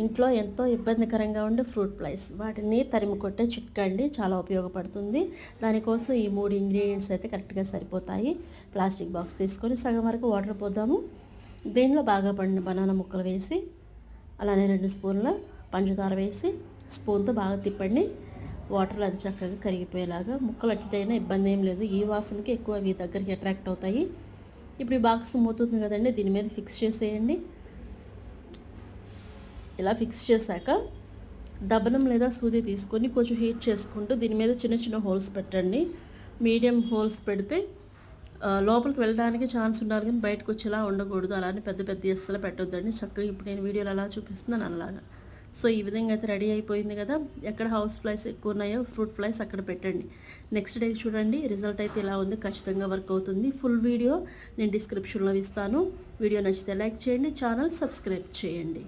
ఇంట్లో ఎంతో ఇబ్బందికరంగా ఉండే ఫ్రూట్ ఫ్లైస్. వాటిని తరిమి కొట్టే చిట్కా అండి చాలా ఉపయోగపడుతుంది. దానికోసం ఈ మూడు ఇంగ్రీడియంట్స్ అయితే కరెక్ట్గా సరిపోతాయి. ప్లాస్టిక్ బాక్స్ తీసుకొని సగం వరకు వాటర్ పోద్దాము. దీనిలో బాగా పండిన బనానా ముక్కలు వేసి అలానే రెండు స్పూన్ల పంచదార వేసి స్పూన్తో బాగా తిప్పండి. వాటర్లో అది చక్కగా కరిగిపోయేలాగా. ముక్కలు అట్టిటైనా ఇబ్బంది ఏం లేదు. ఈ వాసనకి ఎక్కువ ఈ దగ్గరికి అట్రాక్ట్ అవుతాయి. ఇప్పుడు ఈ బాక్స్ మూతుంది కదండి దీని మీద ఫిక్స్ చేసేయండి. ఇలా ఫిక్స్ చేశాక దబనం లేదా సూది తీసుకొని కొంచెం హీట్ చేసుకుంటూ దీని మీద చిన్న చిన్న హోల్స్ పెట్టండి. మీడియం హోల్స్ పెడితే లోపలికి వెళ్ళడానికి ఛాన్స్ ఉండాలి కానీ బయటకు వచ్చేలా ఉండకూడదు. అలానే పెద్ద పెద్ద ఎస్సలు పెట్టొద్దండి. చక్కగా ఇప్పుడు నేను వీడియోలో అలా చూపిస్తున్నాను అలాగా. సో ఈ విధంగా అయితే రెడీ అయిపోయింది కదా. ఎక్కడ హౌస్ ఫ్లైస్ ఎక్కువ ఉన్నాయో ఫ్రూట్ ఫ్లైస్ అక్కడ పెట్టండి. నెక్స్ట్ డే చూడండి రిజల్ట్ అయితే ఇలా ఉంది. ఖచ్చితంగా వర్క్ అవుతుంది. ఫుల్ వీడియో నేను డిస్క్రిప్షన్లో ఇస్తాను. వీడియో నచ్చితే లైక్ చేయండి ఛానల్ సబ్స్క్రైబ్ చేయండి.